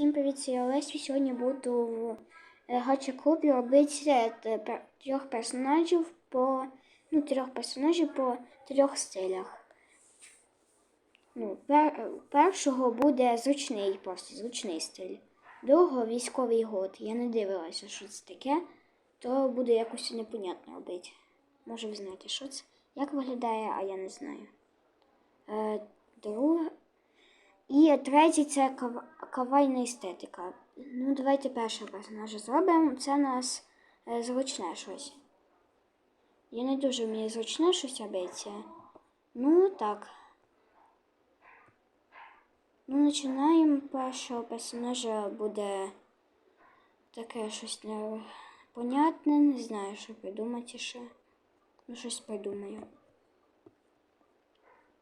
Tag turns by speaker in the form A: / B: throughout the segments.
A: Всім привіт, я Олесь. Сьогодні буду в е, гача клубі робити е, пер- трьох персонажів по ну, трьох персонажів по трьох стилях. Ну, е, першого буде зручний, просто зручний стиль. Другого військовий год. Я не дивилася, що це таке, то буде якось непонятно робити. Може, ви знаєте, що це? Як виглядає, а я не знаю. Е, і третій це кав- кавайна естетика. Ну, давайте першого персонажа зробимо. Це у нас е, зручне щось. Я не дуже вмію зручне щось робити. Ну, так. Ну, починаємо. Першого персонажа буде таке щось непонятне. Не знаю, що придумати ще. Ну, щось придумаю.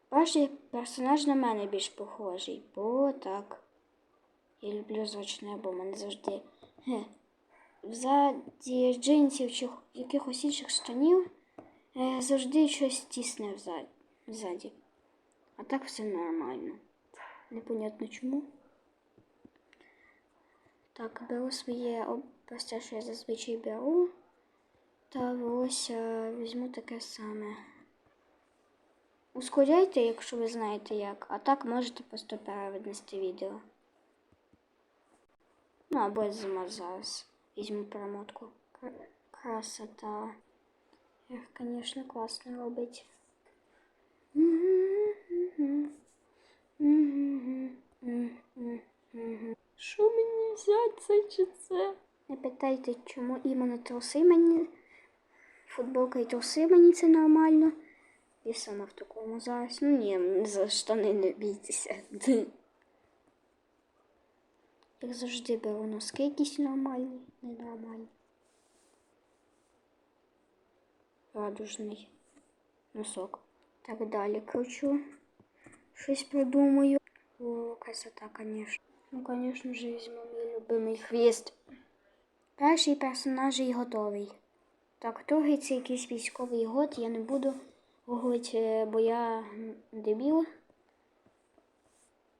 A: Перший персонаж на мене більш похожий, бо так. Я люблю зручне, бо мене завжди. Ге. Взаді джинсів чи якихось інших штанів е, завжди щось тісне вза- ззаді. А так все нормально. Непонятно чому. Так, беру своє об- що я зазвичай беру. Та ось е, візьму таке саме. Ускоряйте, якщо ви знаєте як, а так можете просто переведнести відео. Ну, або я зима зараз візьму перемотку. Красота. Ех, звісно, класно робить. Що мені взяти це чи це? Не питайте, чому іменно труси мені. Футболка і труси мені це нормально. І сама в такому зараз. Ну ні, за штани не бійтеся. Як завжди беру носки якісь нормальні, ненормальні. Радужний носок. Так далі кручу. Щось придумаю. О, красота, конечно. Ну, конечно же, візьму мій любимий хвіст. Перший персонаж і готовий. Так, другий це якийсь військовий год, я не буду гуглити, е, бо я дебіл.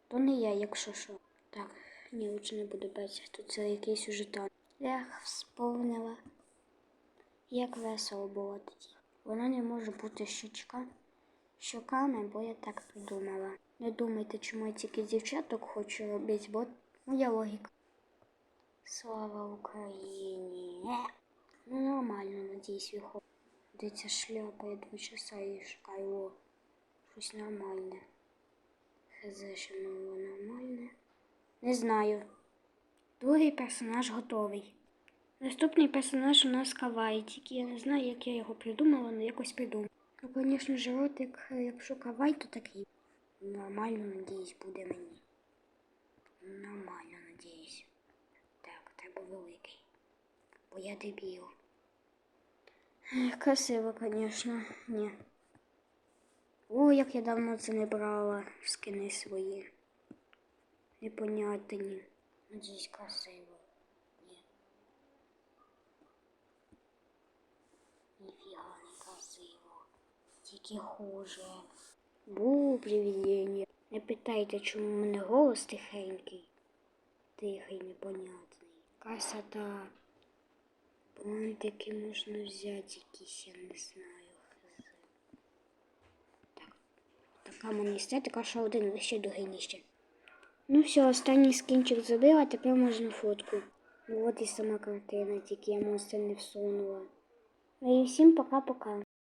A: То не я, якщо що. Так, ні, лучше не буду бачити. Тут це якийсь уже там. Ех, сповнила. Як весело було тоді. Вона не може бути щучка. Щоками, бо я так придумала. Не думайте, чому я тільки дівчаток хочу робити, бо моя логіка. Слава Україні! Е. Ну, нормально, надіюсь, виходить. Де ця шляпа, я два часа її шукаю. Щось нормальне. Хз, що нове нормальне. Не знаю. Другий персонаж готовий. Наступний персонаж у нас Кавай, тільки я не знаю, як я його придумала, але якось придумала. Ну, звісно ж, якщо Кавай, то такий. Нормально, надіюсь, буде мені. Нормально, надіюсь. Так, треба великий. Бо я дебіл. Красиво, звісно. Ні. О, як я давно це не брала. Скини свої. Непонятні. Надіюсь, красиво. Ні. Ніфіга не красиво. Тільки хуже. Бу, привидіння. Не питайте, чому в мене голос тихенький. Тихий, непонятний. Красота. Бантики можна взяти якісь, я не знаю. Так. Така мені така що один ще другий нижче. Ну все, останній скінчик забила, тепер можна фотку. Ну от і сама картина, тільки я монстр не всунула. Ну і всім пока-пока.